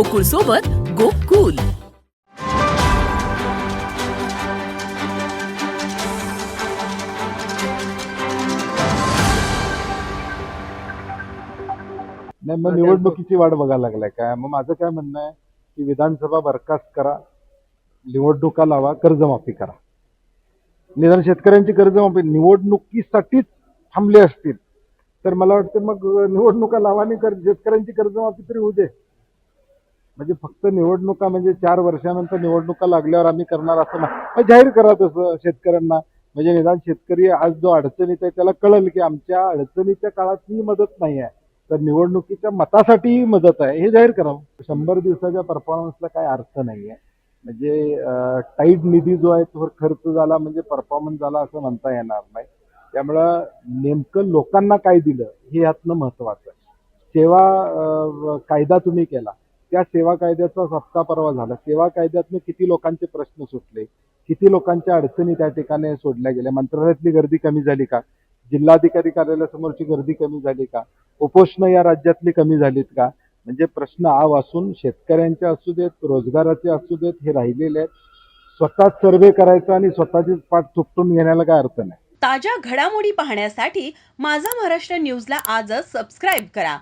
गोकुळ सोबत गोकुल. नाही मग निवडणुकीची वाट बघायला लागलाय काय? मग माझं काय म्हणणं आहे की विधानसभा बरखास्त करा निवडणुका लावा कर्जमाफी करा. निदान शेतकऱ्यांची कर्जमाफी निवडणुकीसाठीच थांबले असतील. तर मला वाटतं मग निवडणुका लावा आणि कर शेतकऱ्यांची कर्जमाफी तरी होऊ दे. म्हणजे फक्त निवडणुका म्हणजे चार वर्षानंतर निवडणुका लागल्यावर आम्ही करणार असं नाही. जाहीर करा तसं शेतकऱ्यांना. म्हणजे निदान शेतकरी आज जो अडचणीत आहे त्याला कळेल की आमच्या अडचणीच्या काळात ही मदत नाही आहे. तर निवडणुकीच्या मतासाठीही मदत आहे. हे जाहीर करावं शंभर दिवसाच्या परफॉर्मन्सला काय अर्थ नाही आहे. म्हणजे टाईट निधी जो आहे तो खर्च झाला म्हणजे परफॉर्मन्स झाला असं म्हणता येणार नाही. त्यामुळं नेमकं लोकांना काय दिलं हे यातनं महत्वाचं आहे. सेवा कायदा तुम्ही केला. त्या सेवा कायद्याचा सप्ताह परवा झाला. सेवा कायद्यातनं किती लोकांचे प्रश्न सुटले? किती लोकांच्या अडचणी त्या ठिकाणी सोडल्या गेल्या? मंत्रालयातली गर्दी कमी झाली का? जिल्हाधिकारी कार्यालयासमोरची गर्दी कमी झाली का? उपोषण या राज्यातली कमी झालीत का? म्हणजे प्रश्न आव असून शेतकऱ्यांचे असू देत रोजगाराचे असू देत हे राहिलेले आहेत. स्वतःच सर्वे करायचा आणि स्वतःचीच पाठ चुकटून घेण्याला काय अर्थ नाही? ताज्या घडामोडी पाहण्यासाठी माझा महाराष्ट्र न्यूजला आजच सबस्क्राईब करा.